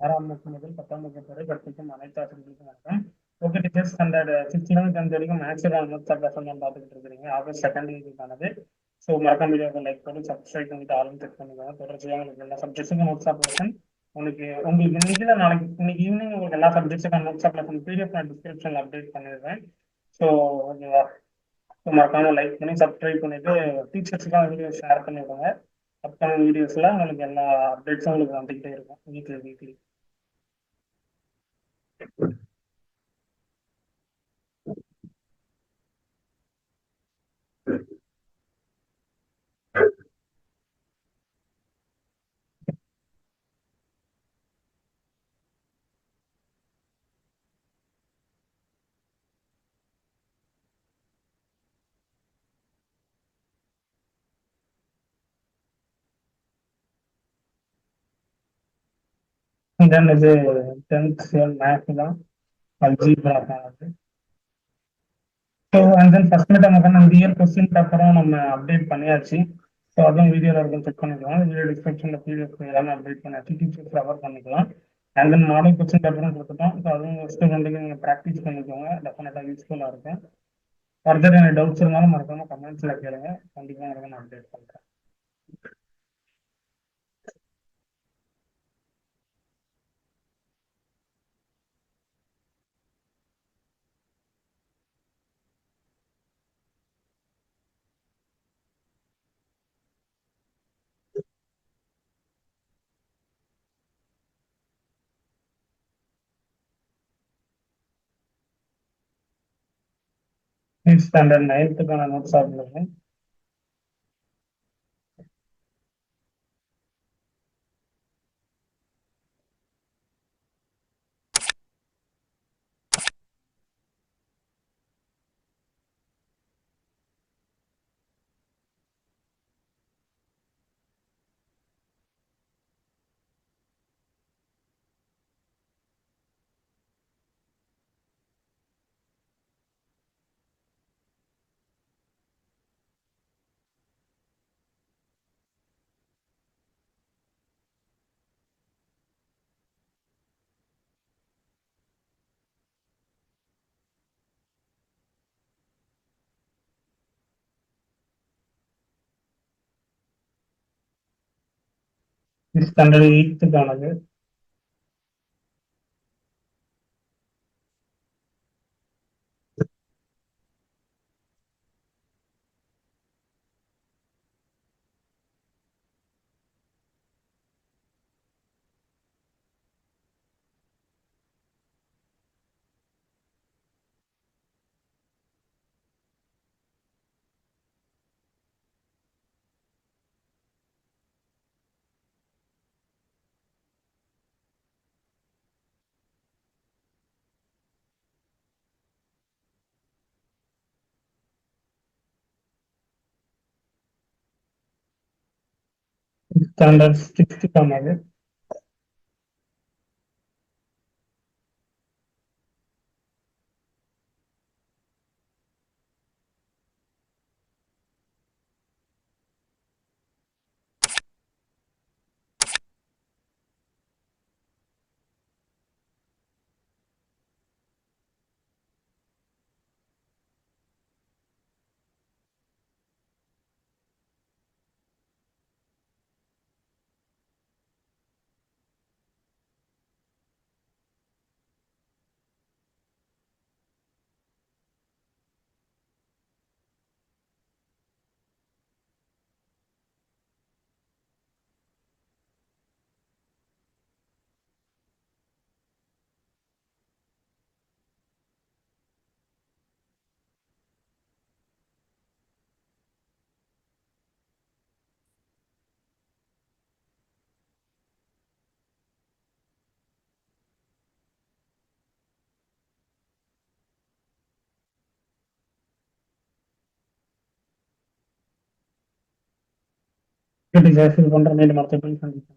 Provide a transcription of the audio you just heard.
ஆறாம் வகுப்பு முதல் பத்தாம் வகுப்பு வரை கற்பிக்கும் அனைத்து ஆசிரியர்களுக்கும் ஓகே டீச்சர்ஸ் ஸ்டாண்டர்ட் சிக்ஸ்த்லேருந்து டென்த் வரைக்கும் மேக்ஸ் நூற்றி லெசன் தான் பார்த்துக்கிட்டு இருக்கிறீங்க. ஆகஸ்ட் செகண்ட் வீக்கானது ஸோ மறக்காம வீடியோவை லைக் பண்ணி சப்ஸ்கிரைப் பண்ணிட்டு ஆளும் செக் பண்ணிக்கோங்க. தொடர்ச்சியாக உங்களுக்கு எல்லா சப்ஜெக்ட்ஸுக்கும் நோட்ஸ் ஆஃப் லெசன் உங்களுக்கு உங்களுக்கு இன்னைக்கு நாளைக்கு இன்னைக்கு ஈவினிங் உங்களுக்கு எல்லா சப்ஜெக்ட்ஸுக்கும் நோட்ஸ் ஆஃப் லெசன் பிடிஎஃப் நான் டிஸ்கிரிப்ஷனில் அப்டேட் பண்ணிடுறேன். ஸோ ஓகேவா ஸோ மறக்காம லைக் பண்ணி சப்ஸ்கிரைப் பண்ணிட்டு டீச்சர்ஸுக்காக வீடியோ ஷேர் பண்ணி அப்கமிங் வீடியோஸில் உங்களுக்கு எல்லா அப்டேட்ஸும் உங்களுக்கு வந்துக்கிட்டே இருக்கும். Weekly weekly Thank you. Then இது டென்த் மேத்ஸ் தான் அல்ஜீப்ரா தான் so and then first mid நம்ம இயர் கொஸ்டின் பேப்பரும் நம்ம அப்டேட் பண்ணியாச்சு. ஸோ அதுவும் வீடியோவில் இருக்கும் செக் பண்ணிக்கலாம். வீடியோ டிஸ்கிரிப்ஷனில் பிடிஎஃப் எல்லாமே அப்டேட் பண்ணியாச்சு. டீச்சர்ஸ் ரெஃபர் பண்ணிக்கலாம். அண்ட் தென் மாடல் கொஸ்டின் பேப்பரும் கொடுத்துட்டோம். ஸோ அதுவும் ஸ்டூடெண்ட்டுக்கு நீங்கள் ப்ராக்டிஸ் பண்ணிக்கோங்க. டெஃபினட்டாக யூஸ்ஃபுல்லாக இருக்கும். ஃபர்தர் எனக்கு டவுட்ஸ் இருந்தாலும் மறக்காம கமெண்ட்ஸில் கேளுங்க. கண்டிப்பாக உங்களுக்கு நான் அப்டேட் பண்ணுறேன் फिफ्थ स्टैंडर्ड नाइन्थ का नोट्स आप लोग हैं സ്റ്റാൻഡേർഡ് എയ്റ്റ് കാണാൻ standart statistik amacı que les a fait le vendredi et le mardi pour les syndicats.